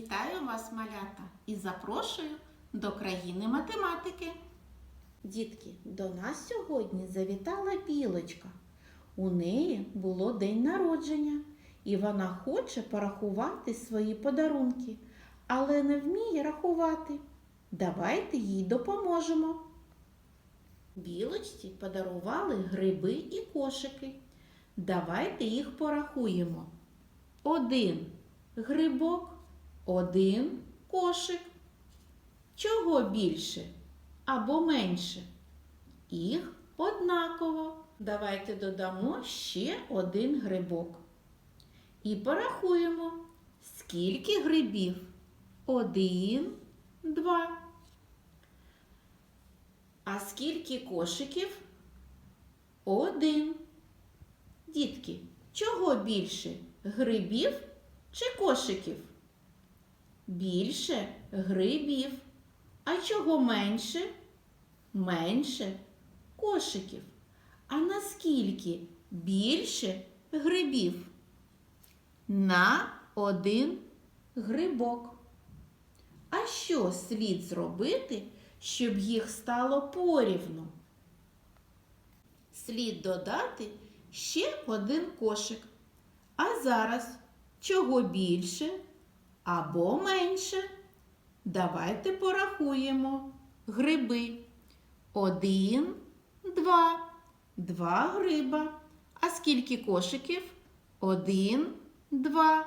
Вітаю вас, малята, і запрошую до країни математики. Дітки, до нас сьогодні завітала білочка. У неї було день народження, і вона хоче порахувати свої подарунки, але не вміє рахувати. Давайте їй допоможемо. Білочці подарували гриби і кошики. Давайте їх порахуємо. Один грибок, один кошик. Чого більше або менше? Їх однаково. Давайте додамо ще один грибок. І порахуємо, скільки грибів. Один, два. А скільки кошиків? Один. Дітки, чого більше? Грибів чи кошиків? Більше грибів. А чого менше? Менше кошиків. А наскільки більше грибів? На один грибок. А що слід зробити, щоб їх стало порівну? Слід додати ще один кошик. А зараз чого більше або менше? Давайте порахуємо гриби. Один, два, два гриба. А скільки кошиків? Один, два,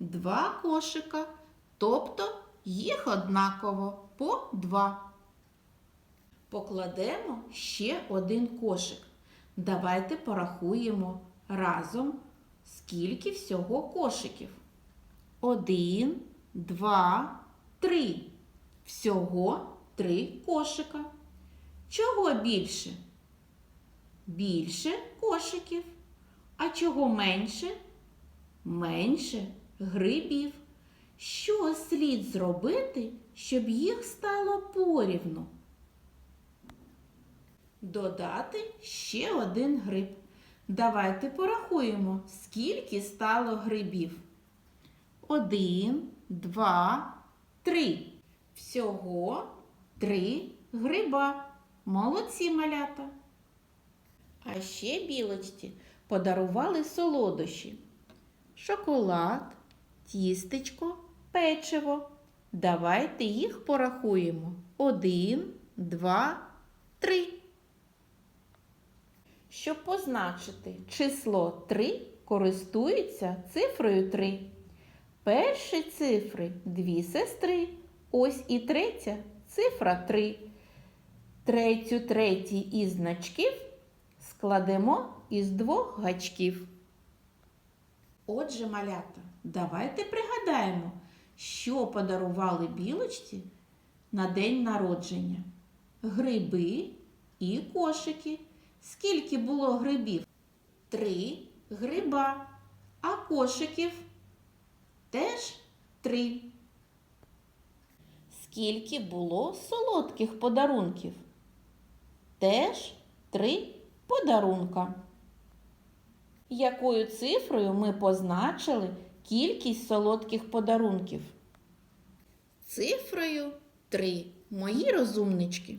два кошика. Тобто їх однаково по два. Покладемо ще один кошик. Давайте порахуємо разом, скільки всього кошиків. Один, два, три. Всього три кошика. Чого більше? Більше кошиків. А чого менше? Менше грибів. Що слід зробити, щоб їх стало порівну? Додати ще один гриб. Давайте порахуємо, скільки стало грибів. Один, два, три. Всього три гриба. Молодці малята. А ще білочці подарували солодощі. Шоколад, тістечко, печиво. Давайте їх порахуємо. Один, два, три. Щоб позначити число 3, користуються цифрою 3. Перші цифри дві сестри. Ось і третя цифра 3. Третю третій із значків складемо із двох гачків. Отже, малята, давайте пригадаємо, що подарували білочці на день народження. Гриби і кошики. Скільки було грибів? Три гриба, а кошиків теж три. Скільки було солодких подарунків? Теж три подарунка. Якою цифрою ми позначили кількість солодких подарунків? Цифрою 3. Мої розумнички.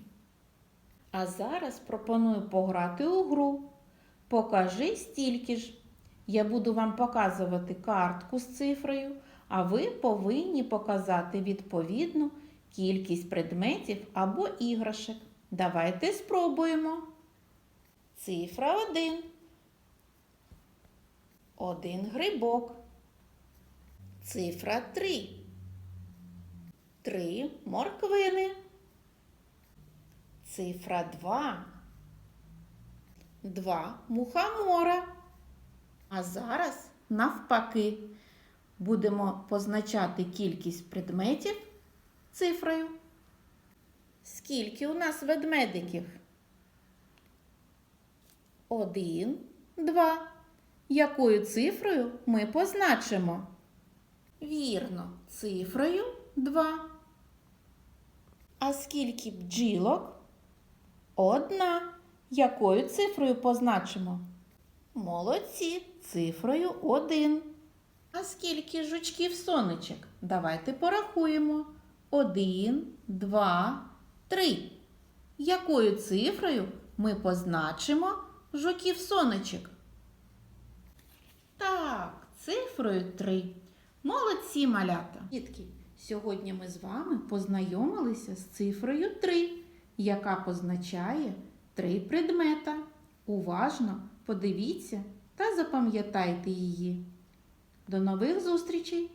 А зараз пропоную пограти у гру. Покажи стільки ж. Я буду вам показувати картку з цифрою, а ви повинні показати відповідну кількість предметів або іграшок. Давайте спробуємо. Цифра 1. Один грибок. Цифра 3. Три морквини. Цифра 2. Два мухомора. А зараз, навпаки, будемо позначати кількість предметів цифрою. Скільки у нас ведмедиків? Один, два. Якою цифрою ми позначимо? Вірно, цифрою 2. А скільки бджілок? Одна. Якою цифрою позначимо? Молодці, цифрою 1. А скільки жучків сонечок? Давайте порахуємо. Один, два, три. Якою цифрою ми позначимо жуків сонечок? Так, цифрою 3. Молодці малята. Дітки, сьогодні ми з вами познайомилися з цифрою 3, яка позначає три предмета. Уважно подивіться та запам'ятайте її. До нових зустрічей!